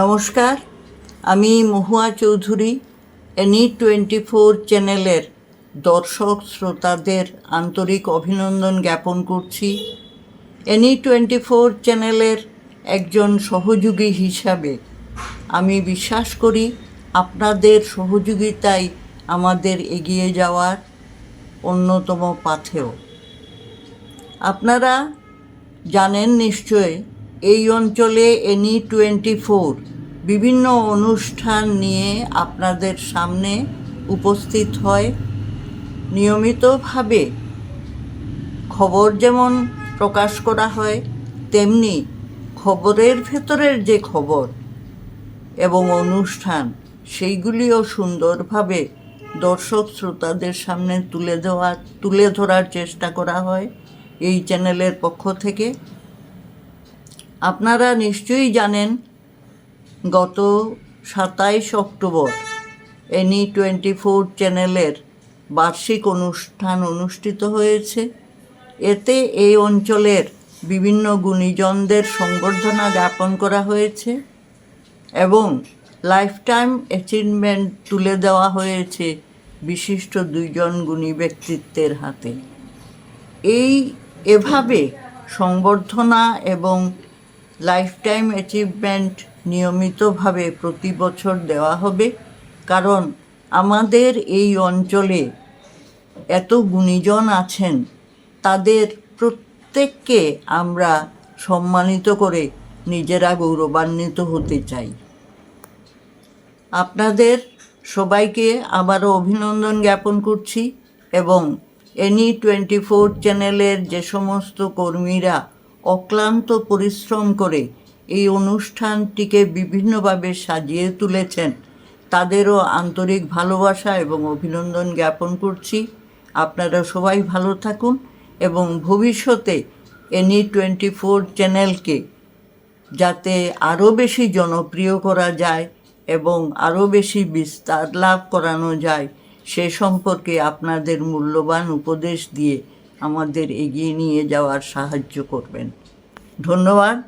নমস্কার, আমি Mahua Chowdhury, any twenty four চ্যানেলের দর্শক শ্রোতাদের আন্তরিক অভিনন্দন জ্ঞাপন করছি। এনি টোয়েন্টি ফোর চ্যানেলের একজন সহযোগী হিসাবে আমি বিশ্বাস করি আপনাদের সহযোগিতাই আমাদের এগিয়ে যাওয়ার অন্যতম পাথেয়। আপনারা জানেন নিশ্চয় এই অঞ্চলে এনি টোয়েন্টি ফোর বিভিন্ন অনুষ্ঠান নিয়ে আপনাদের সামনে উপস্থিত হয়। নিয়মিতভাবে খবর যেমন প্রকাশ করা হয়, তেমনি খবরের ভেতরের যে খবর এবং অনুষ্ঠান, সেইগুলিও সুন্দরভাবে দর্শক শ্রোতাদের সামনে তুলে দেওয়া, তুলে ধরার চেষ্টা করা হয়। এই চ্যানেলের পক্ষ থেকে আপনারা নিশ্চয়ই জানেন, গত সাতাইশ অক্টোবর এনি টোয়েন্টি ফোর চ্যানেলের বার্ষিক অনুষ্ঠান অনুষ্ঠিত হয়েছে। এতে এই অঞ্চলের বিভিন্ন গুণীজনদের সংবর্ধনা জ্ঞাপন করা হয়েছে এবং লাইফ টাইম অ্যাচিভমেন্ট তুলে দেওয়া হয়েছে বিশিষ্ট দুইজন গুণী ব্যক্তিত্বের হাতে। এই এভাবে সংবর্ধনা এবং লাইফ টাইম অ্যাচিভমেন্ট নিয়মিতভাবে প্রতি বছর দেওয়া হবে, কারণ আমাদের এই অঞ্চলে এত গুণীজন আছেন, তাদের প্রত্যেককে আমরা সম্মানিত করে নিজেরা গৌরবান্বিত হতে চাই। আপনাদের সবাইকে আবারও অভিনন্দন জ্ঞাপন করছি এবং এনি টোয়েন্টি ফোর চ্যানেলের যে সমস্ত কর্মীরা অক্লান্ত পরিশ্রম করে এই অনুষ্ঠানটিকে বিভিন্নভাবে সাজিয়ে তুলেছেন। তাদেরও আন্তরিক ভালোবাসা এবং অভিনন্দন জ্ঞাপন করছি। আপনারা সবাই ভালো থাকুন এবং ভবিষ্যতে এনি টোয়েন্টি ফোর চ্যানেলকে যাতে আরও বেশি জনপ্রিয় করা যায় এবং আরও বেশি বিস্তার লাভ করানো যায়, সে সম্পর্কে আপনাদের মূল্যবান উপদেশ দিয়ে আমাদের এগিয়ে নিয়ে যাওয়ার সাহায্য করবেন। ধন্যবাদ।